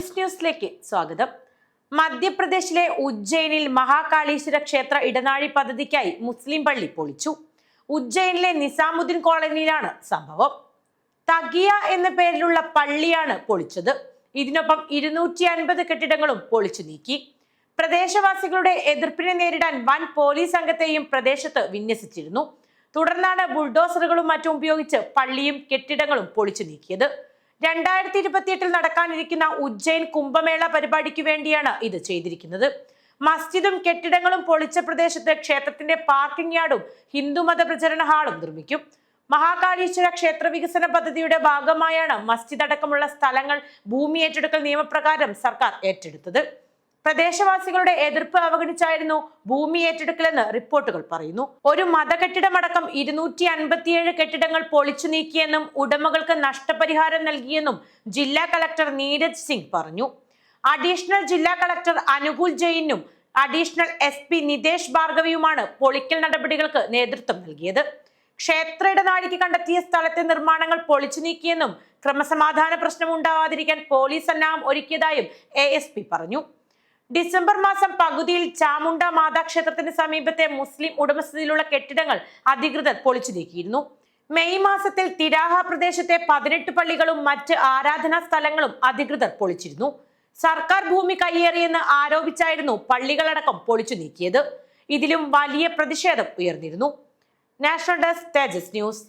തേജസ് ന്യൂസിലേക്ക് സ്വാഗതം. മധ്യപ്രദേശിലെ ഉജ്ജയിനിൽ മഹാകാളീശ്വര ക്ഷേത്ര ഇടനാഴി പദ്ധതിക്കായി മുസ്ലിം പള്ളി പൊളിച്ചു. ഉജ്ജയിനിലെ നിസാമുദ്ദീൻ കോളനിയിലാണ് സംഭവം. തഗിയ എന്ന പേരിലുള്ള പള്ളിയാണ് പൊളിച്ചത്. ഇതിനൊപ്പം ഇരുന്നൂറ്റി അൻപത് കെട്ടിടങ്ങളും പൊളിച്ചു നീക്കി. പ്രദേശവാസികളുടെ എതിർപ്പിനെ നേരിടാൻ വൻ പോലീസ് സംഘത്തെയും പ്രദേശത്ത് വിന്യസിച്ചിരുന്നു. തുടർന്നാണ് ബുൾഡോസറുകളും മറ്റും ഉപയോഗിച്ച് പള്ളിയും കെട്ടിടങ്ങളും പൊളിച്ചു നീക്കിയത്. രണ്ടായിരത്തി ഇരുപത്തിയെട്ടിൽ നടക്കാനിരിക്കുന്ന ഉജ്ജയിൻ കുംഭമേള പരിപാടിക്ക് വേണ്ടിയാണ് ഇത് ചെയ്തിരിക്കുന്നത്. മസ്ജിദും കെട്ടിടങ്ങളും പൊളിച്ച പ്രദേശത്ത് ക്ഷേത്രത്തിന്റെ പാർക്കിംഗ് യാർഡും ഹിന്ദുമത പ്രചരണ ഹാളും നിർമ്മിക്കും. മഹാകാളീശ്വര ക്ഷേത്ര വികസന പദ്ധതിയുടെ ഭാഗമായാണ് മസ്ജിദ് അടക്കമുള്ള സ്ഥലങ്ങൾ ഭൂമി ഏറ്റെടുക്കൽ നിയമപ്രകാരം സർക്കാർ ഏറ്റെടുത്തത്. പ്രദേശവാസികളുടെ എതിർപ്പ് അവഗണിച്ചായിരുന്നു ഭൂമി ഏറ്റെടുക്കലെന്ന് റിപ്പോർട്ടുകൾ പറയുന്നു. ഒരു മതകെട്ടിടമടക്കം ഇരുന്നൂറ്റി അൻപത്തിയേഴ് കെട്ടിടങ്ങൾ പൊളിച്ചു നീക്കിയെന്നും ഉടമകൾക്ക് നഷ്ടപരിഹാരം നൽകിയെന്നും ജില്ലാ കളക്ടർ നീരജ് സിംഗ് പറഞ്ഞു. അഡീഷണൽ ജില്ലാ കളക്ടർ അനുകൂൽ ജെയിനും അഡീഷണൽ എസ് പി നിതേഷ് ഭാർഗവിയുമാണ് പൊളിക്കൽ നടപടികൾക്ക് നേതൃത്വം നൽകിയത്. ക്ഷേത്ര ഇടനാഴിക്ക് കണ്ടെത്തിയ സ്ഥലത്തെ നിർമ്മാണങ്ങൾ പൊളിച്ചു നീക്കിയെന്നും ക്രമസമാധാന പ്രശ്നം ഉണ്ടാവാതിരിക്കാൻ പോലീസ് സന്നാഹം ഒരുക്കിയതായും എ പറഞ്ഞു. ഡിസംബർ മാസം പകുതിയിൽ ചാമുണ്ട മാതാക്ഷേത്രത്തിന് സമീപത്തെ മുസ്ലിം ഉടമസ്ഥതയിലുള്ള കെട്ടിടങ്ങൾ അധികൃതർ പൊളിച്ചു നീക്കിയിരുന്നു. മെയ് മാസത്തിൽ തിരാഹ പ്രദേശത്തെ പതിനെട്ട് പള്ളികളും മറ്റ് ആരാധനാ സ്ഥലങ്ങളും അധികൃതർ പൊളിച്ചിരുന്നു. സർക്കാർ ഭൂമി കയ്യേറിയെന്ന് ആരോപിച്ചായിരുന്നു പള്ളികളടക്കം പൊളിച്ചു നീക്കിയത്. ഇതിലും വലിയ പ്രതിഷേധം ഉയർന്നിരുന്നു. National desk Tejas news.